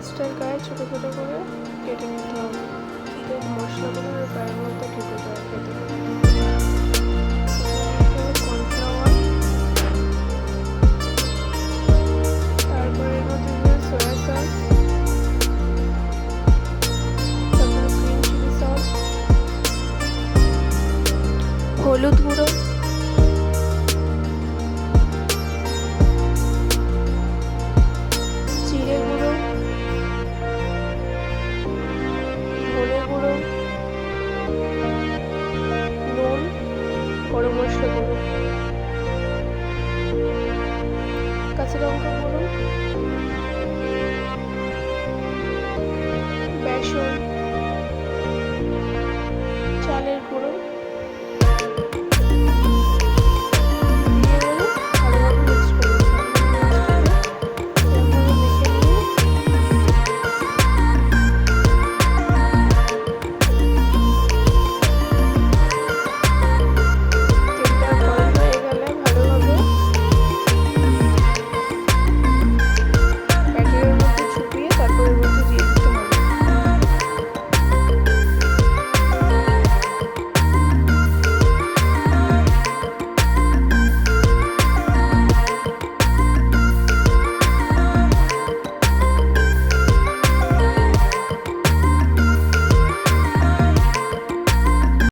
মাছটার গায়ে ছোটো ছোটো করে কেটে নিতে হবে। মশলাগুলো গায়ের মধ্যে ঢুকে যায় মধ্যে ঢেকে দেওয়া খেতে হলুদ গুঁড়ো। মশলা দেবো কাঁচা লঙ্কা গুঁড়ো বেসন।